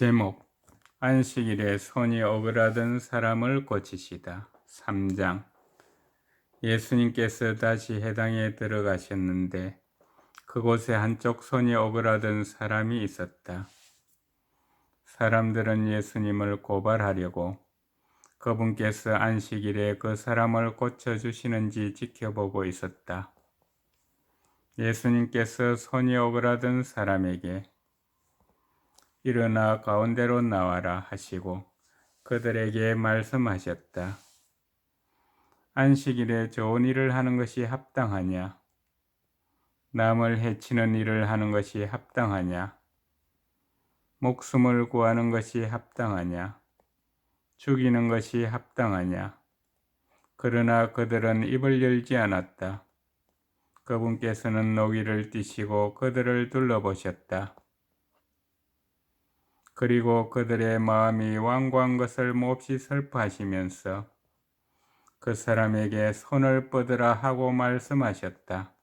제목 안식일에 손이 오그라든 사람을 고치시다. 3장 예수님께서 다시 해당에 들어가셨는데 그곳에 한쪽 손이 오그라든 사람이 있었다. 사람들은 예수님을 고발하려고 그분께서 안식일에 그 사람을 고쳐주시는지 지켜보고 있었다. 예수님께서 손이 오그라든 사람에게 일어나 가운데로 나와라 하시고 그들에게 말씀하셨다. 안식일에 좋은 일을 하는 것이 합당하냐? 남을 해치는 일을 하는 것이 합당하냐? 목숨을 구하는 것이 합당하냐? 죽이는 것이 합당하냐? 그러나 그들은 입을 열지 않았다. 그분께서는 노기를 띠시고 그들을 둘러보셨다. 그리고 그들의 마음이 완고한 것을 몹시 슬퍼하시면서 그 사람에게 손을 뻗으라 하고 말씀하셨다.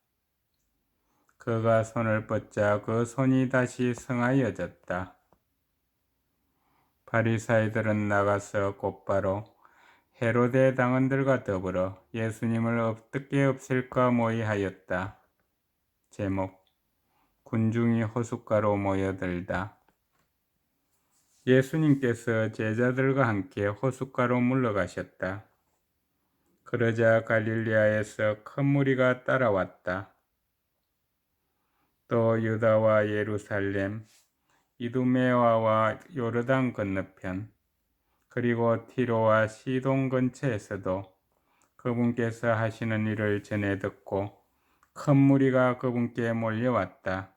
그가 손을 뻗자 그 손이 다시 성하여졌다. 바리사이들은 나가서 곧바로 헤로데 당원들과 더불어 예수님을 어떻게 없앨까 모의하였다. 제목 군중이 호숫가로 모여들다. 예수님께서 제자들과 함께 호숫가로 물러가셨다. 그러자 갈릴리아에서 큰 무리가 따라왔다. 또 유다와 예루살렘, 이두메와와 요르단 건너편, 그리고 티로와 시동 근처에서도 그분께서 하시는 일을 전해 듣고 큰 무리가 그분께 몰려왔다.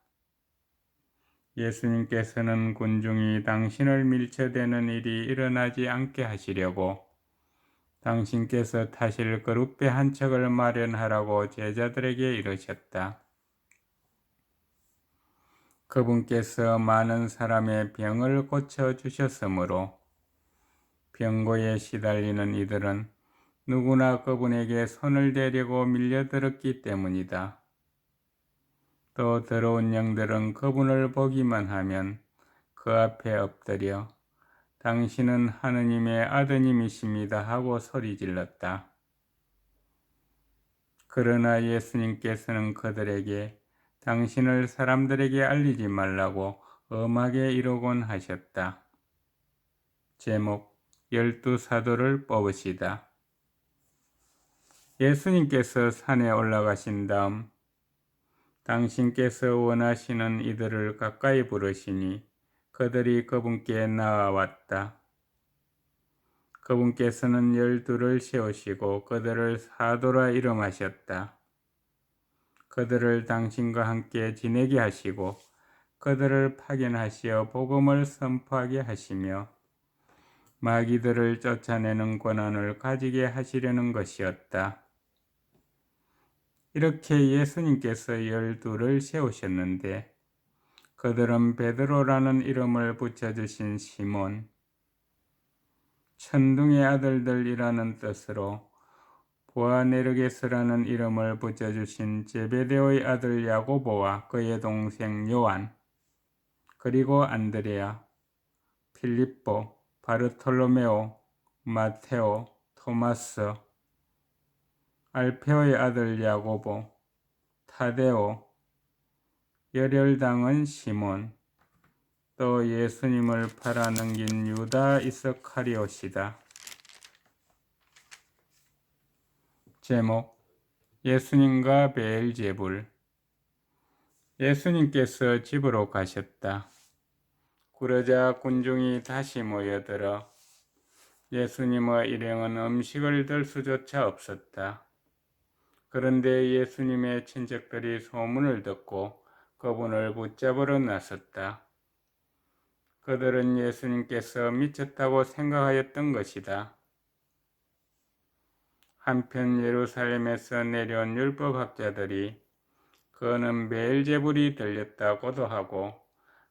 예수님께서는 군중이 당신을 밀쳐대는 일이 일어나지 않게 하시려고 당신께서 타실 그룹배 한 척을 마련하라고 제자들에게 이르셨다. 그분께서 많은 사람의 병을 고쳐 주셨으므로 병고에 시달리는 이들은 누구나 그분에게 손을 대려고 밀려들었기 때문이다. 또 더러운 영들은 그분을 보기만 하면 그 앞에 엎드려 당신은 하느님의 아드님이십니다 하고 소리 질렀다. 그러나 예수님께서는 그들에게 당신을 사람들에게 알리지 말라고 엄하게 이러곤 하셨다. 제목 열두 사도를 뽑으시다. 예수님께서 산에 올라가신 다음 당신께서 원하시는 이들을 가까이 부르시니 그들이 그분께 나아왔다. 그분께서는 열두를 세우시고 그들을 사도라 이름하셨다. 그들을 당신과 함께 지내게 하시고 그들을 파견하시어 복음을 선포하게 하시며 마귀들을 쫓아내는 권한을 가지게 하시려는 것이었다. 이렇게 예수님께서 열두를 세우셨는데 그들은 베드로라는 이름을 붙여주신 시몬, 천둥의 아들들이라는 뜻으로 보아네르게스라는 이름을 붙여주신 제베데오의 아들 야고보와 그의 동생 요한, 그리고 안드레아, 필립보, 바르톨로메오, 마테오, 토마스, 알페오의 아들 야고보, 타데오, 열혈당은 시몬, 또 예수님을 팔아넘긴 유다 이스카리옷이다. 제목 예수님과 베엘제불 예수님께서 집으로 가셨다. 그러자 군중이 다시 모여들어 예수님의 일행은 음식을 들 수조차 없었다. 그런데 예수님의 친척들이 소문을 듣고 그분을 붙잡으러 나섰다. 그들은 예수님께서 미쳤다고 생각하였던 것이다. 한편 예루살렘에서 내려온 율법학자들이 그는 베엘제불이 들렸다고도 하고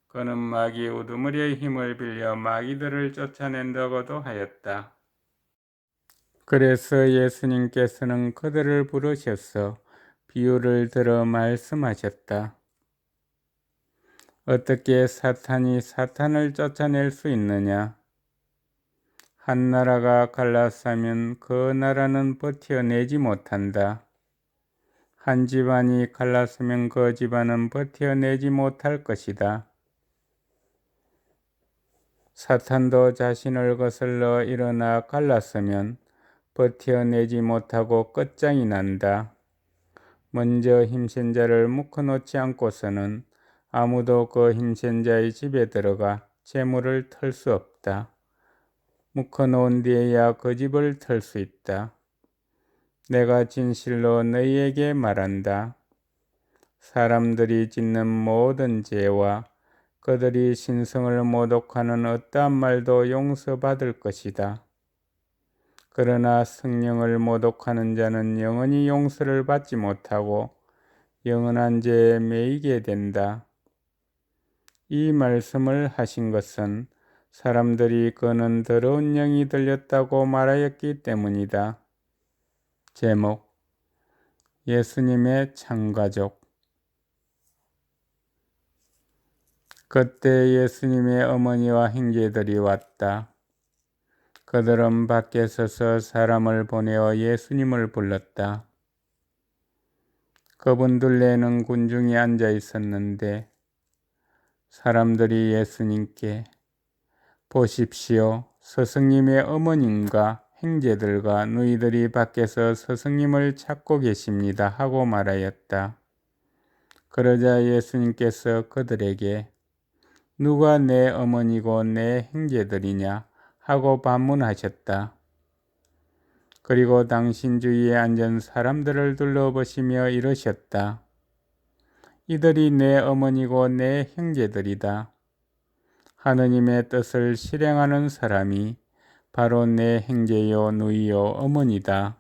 그는 마귀 우두머리의 힘을 빌려 마귀들을 쫓아낸다고도 하였다. 그래서 예수님께서는 그들을 부르셔서 비유를 들어 말씀하셨다. 어떻게 사탄이 사탄을 쫓아낼 수 있느냐? 한 나라가 갈라서면 그 나라는 버텨내지 못한다. 한 집안이 갈라서면 그 집안은 버텨내지 못할 것이다. 사탄도 자신을 거슬러 일어나 갈랐으면 버텨내지 못하고 끝장이 난다. 먼저 힘센 자를 묶어놓지 않고서는 아무도 그 힘센 자의 집에 들어가 재물을 털 수 없다. 묶어놓은 뒤에야 그 집을 털 수 있다. 내가 진실로 너희에게 말한다. 사람들이 짓는 모든 죄와 그들이 신성을 모독하는 어떠한 말도 용서받을 것이다. 그러나 성령을 모독하는 자는 영원히 용서를 받지 못하고 영원한 죄에 매이게 된다. 이 말씀을 하신 것은 사람들이 그는 더러운 영이 들렸다고 말하였기 때문이다. 제목 예수님의 창가족 그때 예수님의 어머니와 형제들이 왔다. 그들은 밖에 서서 사람을 보내어 예수님을 불렀다. 그분 둘레에는 군중이 앉아 있었는데 사람들이 예수님께 보십시오. 스승님의 어머님과 형제들과 너희들이 밖에서 스승님을 찾고 계십니다. 하고 말하였다. 그러자 예수님께서 그들에게 누가 내 어머니고 내 형제들이냐 하고 반문하셨다. 그리고 당신 주위에 앉은 사람들을 둘러보시며 이러셨다. 이들이 내 어머니고 내 형제들이다. 하느님의 뜻을 실행하는 사람이 바로 내 형제요 누이요 어머니다.